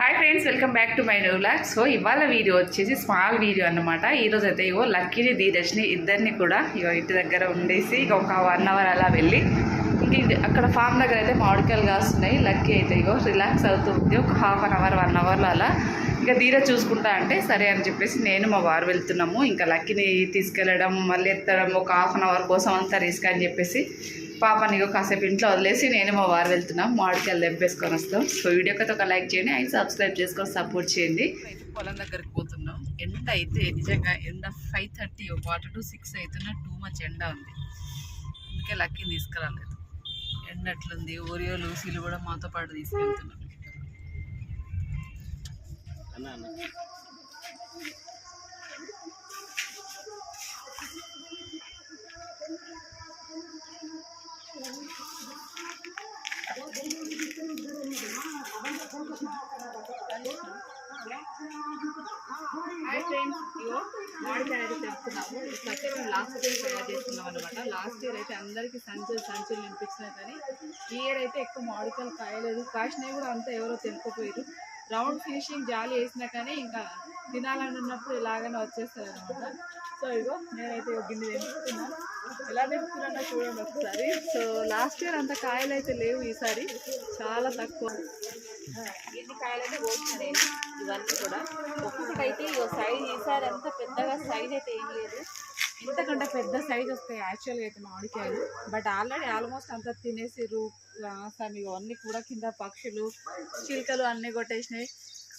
Hi friends welcome back to my new vlog so ఇవాళ video వచ్చేసి small video అన్నమాట. ఈరోజు అయితే ఇగో లక్కీని ధీరజ్ని ఇద్దరిని కూడా ఇగో ఇంటి దగ్గర ఉండేసి ఇక ఒక వన్ అవర్ అలా వెళ్ళి ఇంక అక్కడ ఫామ్ దగ్గర అయితే మామిడికాయలు కాస్తున్నాయి. లక్కీ అయితే ఇగో రిలాక్స్ అవుతుంది ఒక హాఫ్ అన్ అవర్ వన్ అవర్లో అలా ఇంకా ధీరజ్ చూసుకుంటా అంటే సరే అని చెప్పేసి నేను మా వారు వెళ్తున్నాము. ఇంకా లక్కీని తీసుకెళ్ళడం మళ్ళీ ఎత్తడం ఒక హాఫ్ అన్ అవర్ కోసం అంతా రిస్క్ అని చెప్పేసి పాపని ఇగో కాసేపు ఇంట్లో వదిలేసి నేను మా వారు వెళ్తున్నాం. మామిడికాయలు దెబ్బేసుకొని వస్తాం. సో వీడియోకి ఒక లైక్ చేయండి అండ్ సబ్స్క్రైబ్ చేసుకొని సపోర్ట్ చేయండి. పొలం దగ్గరికి పోతున్నాం. ఎండ అయితే నిజంగా ఎండ five thirty quarter to six అవుతున్నా టూ మచ్ ఎండ ఉంది. అందుకే లక్కీని తీసుకురాలేదు. ఎండ ఎట్లుంది? ఓరియో లూసీలు కూడా మాతో పాటు తీసుకెళ్తున్నాం. మామిడికాయ అయితే చేస్తున్నాము ఇట్లయితే లాస్ట్ ఇయర్ తయారు చేస్తున్నాం అనమాట లాస్ట్ ఇయర్ అయితే అందరికీ సంచులు సంచులు నింపించినా కానీ ఈ ఇయర్ అయితే ఎక్కువ మామిడికాయలు కాయలేదు. కాసినవి కూడా అంతా ఎవరో తెంపుకోపోయారు రౌండ్ ఫినిషింగ్ జాలి వేసినా కానీ ఇంకా తినాలని ఉన్నప్పుడు ఇలాగనే వచ్చేస్తారు అనమాట సో ఇగో నేనైతే గిన్నె తెంపుతున్నా. ఎలా తెంపుతున్నానో చూడండి ఒకసారి. సో లాస్ట్ ఇయర్ అంత కాయలు అయితే లేవు ఈసారి. చాలా తక్కువ. ఎన్ని పోసిన నేను ఇవన్నీ కూడా. ఒక్కొక్కటి అయితే ఇగో సైజ్ ఈసారి అంత పెద్దగా సైజ్ అయితే ఏం లేదు. ఇంతకంటే పెద్ద సైజ్ వస్తాయి యాక్చువల్గా అయితే మామిడికాయలు. బట్ ఆల్రెడీ ఆల్మోస్ట్ అంతా తినేసిర్రు. ఇగో అన్ని కూడా కింద పక్షులు చిలుకలు అన్నీ కొట్టేసినాయి.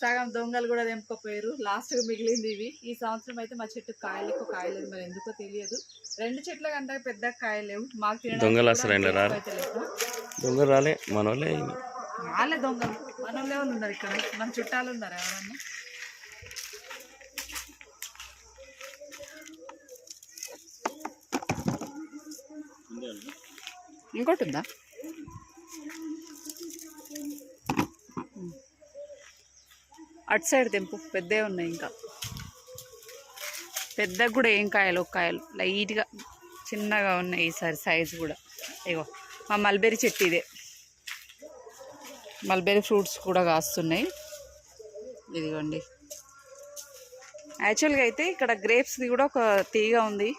సగం దొంగలు కూడా తెంపుకోపోయారు. లాస్ట్గా మిగిలింది ఇవి. ఈ సంవత్సరం అయితే మా చెట్టు కాయలకు కాయలేదు. మరి ఎందుకో తెలియదు. రెండు చెట్ల కంటే పెద్ద కాయలేవు మాకు దొంగలు అసలు ఎండ రారు. అయితే లేవు. దొంగ రాలే మనోళ్ళే వాళ్ళే దొంగలు. మనోళ్ళే ఎవరు ఉన్నారు ఇక్కడ. మన చుట్టాలు ఉన్నారు ఎవరన్నా? ఇంకోటి ఉందా? అటు సైడ్ తెంపు. పెద్దవి ఉన్నాయి ఇంకా. పెద్దగా కూడా ఏం కాయలు ఒక కాయలు. లైట్గా చిన్నగా ఉన్నాయి ఈసారి సైజు కూడా. ఇగో మా మల్బెరీ చెట్టు ఇదే. మల్బెరీ ఫ్రూట్స్ కూడా కాస్తున్నాయి. ఇదిగోండి. యాక్చువల్గా అయితే ఇక్కడ గ్రేప్స్ది కూడా ఒక తీగ ఉంది.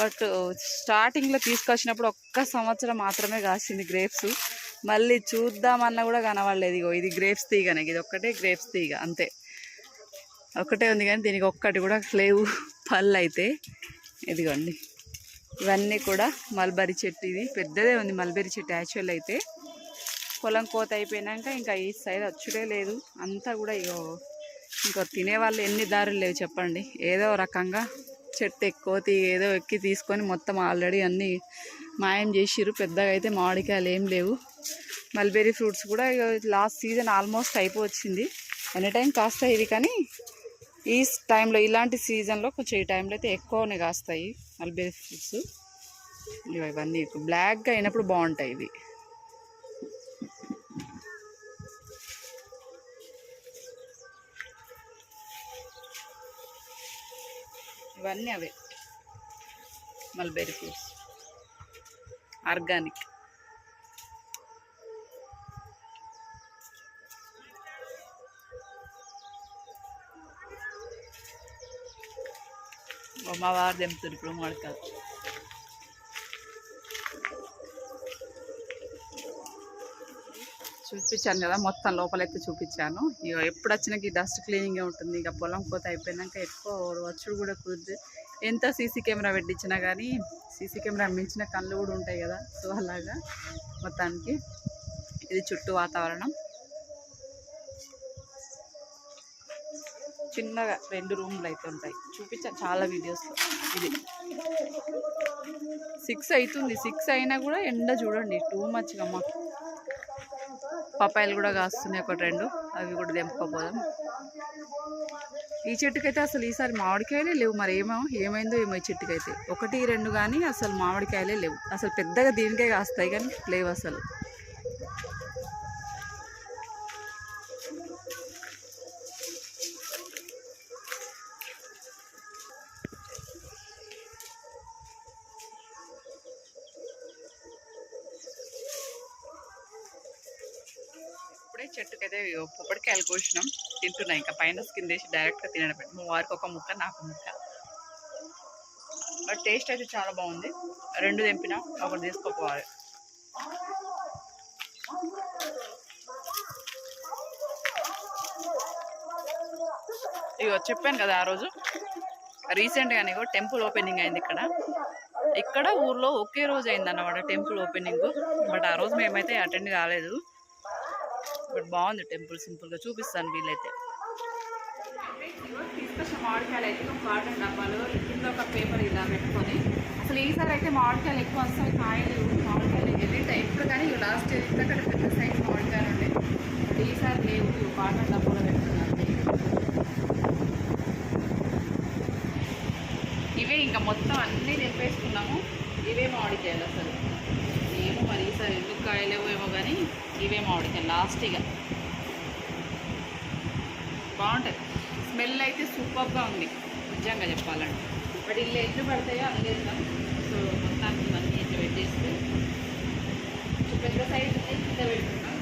బట్ స్టార్టింగ్లో uh, తీసుకొచ్చినప్పుడు ఒక్క సంవత్సరం మాత్రమే కాసింది గ్రేప్స్ మళ్ళీ చూద్దామన్నా కూడా కనవడలేదు ఇగో ఇది గ్రేప్స్ తీగనే. ఇది ఒక్కటే గ్రేప్స్ తీగ. అంతే. ఒకటే ఉంది కానీ దీనికి ఒక్కటి కూడా లేవు. పళ్ళు అయితే. ఇదిగోండి. ఇవన్నీ కూడా మల్బరీ చెట్టు ఇది. పెద్దదే ఉంది మల్బరీ చెట్టు యాక్చువల్ అయితే. పొలం కోత అయిపోయినాక ఇంకా ఈ సైడ్ వచ్చుడే లేదు. అంతా కూడా ఇగో ఇంకో తినేవాళ్ళు ఎన్ని దారులు లేవు చెప్పండి. ఏదో రకంగా చెట్టు ఎక్కువ ఏదో ఎక్కి తీసుకొని మొత్తం ఆల్రెడీ అన్నీ మాయం చేసిర్రు. పెద్దగా అయితే మామిడికాయలు ఏం లేవు. మల్బెరీ ఫ్రూట్స్ కూడా లాస్ట్ సీజన్ ఆల్మోస్ట్ అయిపోవచ్చింది. ఎనీ టైం కాస్తాయి ఇవి కానీ ఈ టైంలో ఇలాంటి సీజన్లో కొంచెం ఈ టైంలో అయితే ఎక్కువనే కాస్తాయి మల్బెరీ ఫ్రూట్స్. ఇవన్నీ బ్లాక్గా అయినప్పుడు బాగుంటాయి ఇవి. ఇవన్నీ అవే. మల్బెరీ ఫ్రూట్స్ ఆర్గానిక్ మా వారు తెంపుతారు ఇప్పుడు మాడకాలు చూపించాను కదా మొత్తం లోపలైతే చూపించాను. ఇక ఎప్పుడు వచ్చినా ఈ డస్ట్ క్లీనింగే ఉంటుంది. ఇక పొలం కోత అయిపోయినాక ఎక్కువ వచ్చుడు కూడా కుదిరి ఎంత సీసీ కెమెరా పెట్టించినా కానీ సీసీ కెమెరా మించిన కళ్ళు కూడా ఉంటాయి కదా. సో అలాగా మొత్తానికి ఇది చుట్టూ వాతావరణం. చిన్నగా రెండు రూమ్లు అయితే ఉంటాయి. చూపించా చాలా వీడియోస్లో ఇది సిక్స్ అవుతుంది. సిక్స్ అయినా కూడా ఎండ చూడండి. టూ మచ్గా మాకు. పప్పాయలు కూడా కాస్తున్నాయి ఒకటి రెండు. అవి కూడా తెంపుకోపోదాం ఈ చెట్టుకైతే అసలు ఈసారి మామిడికాయలే లేవు మరి ఏమో ఏమైందో ఏమో ఈ చెట్టుకైతే. ఒకటి రెండు కానీ అసలు మామిడికాయలే లేవు. అసలు పెద్దగా దీనికే కాస్తాయి కానీ లేవు అసలు. చెట్టుకైతే ఇగో పొప్పడికాయలు కోసినాం. తింటున్నా ఇంకా పైన స్కిన్ తీసి డైరెక్ట్గా తినడం వారికి ఒక ముక్క నాకు ముక్క. బట్ టేస్ట్ అయితే చాలా బాగుంది. రెండు తెంపినా ఒకటి తీసుకోపోవాలి. ఇగో చెప్పాను కదా ఆ రోజు. రీసెంట్గానే కూడా టెంపుల్ ఓపెనింగ్ అయింది ఇక్కడ. ఇక్కడ ఊర్లో ఒకే రోజు అయింది అన్నమాట టెంపుల్ ఓపెనింగ్. బట్ ఆ రోజు మేమైతే అటెండ్ కాలేదు. బట్ బాగుంది టెంపుల్ సింపుల్గా చూపిస్తాను వీలైతే. తీసుకొచ్చిన మామిడికాయలు అయితే ఒక కాటన్ డబ్బాలు ఇంట్లో ఒక పేపర్ ఇలా పెట్టుకొని. అసలు ఈసారి అయితే మామిడికాయలు ఎక్కువ వస్తాయి కాయలు మామిడికాయలు వెళ్ళింటాయి ఎప్పుడు కానీ ఇవి లాస్ట్ ఇయర్ ఇంతకంటే పెద్ద సైజ్ మామిడికాయలు ఉండే. బట్ ఈసారి లేవు ఇవి కాటన్ డబ్బాలో పెట్టుకున్నాను. ఇవే ఇంకా మొత్తం అన్నీ తెంపేసుకున్నాము. ఇవే మామిడికాయలు అసలు. ఏమో మరి ఈసారి ఎందుకు కాయలేవో ఏమో కానీ ఇవే మామిడికాయలు లాస్ట్ ఇక బాగుంటుంది. స్మెల్ అయితే సూపర్గా ఉంది నిజంగా చెప్పాలంటే. బట్ ఇల్లు ఎట్లు పడతాయో అల్లేద్దాం సో మొత్తానికి మంచి ఇట్లా పెట్టేస్తే పెద్ద సైజ్ ఇంత కింద పెట్టుకున్నాం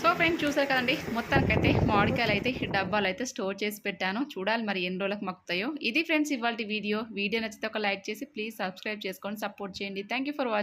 సో ఫ్రెండ్స్ చూసారు కదండి? మొత్తానికైతే మామిడికాయలు అయితే డబ్బాలు అయితే స్టోర్ చేసి పెట్టాను. చూడాలి మరి ఎన్ని రోజులకు మక్కుతాయో ఇది ఫ్రెండ్స్ ఇవాళ వీడియో. వీడియో నచ్చితే ఒక లైక్ చేసి ప్లీజ్ సబ్స్క్రైబ్ చేసుకొని సపోర్ట్ చేయండి. Thank for watching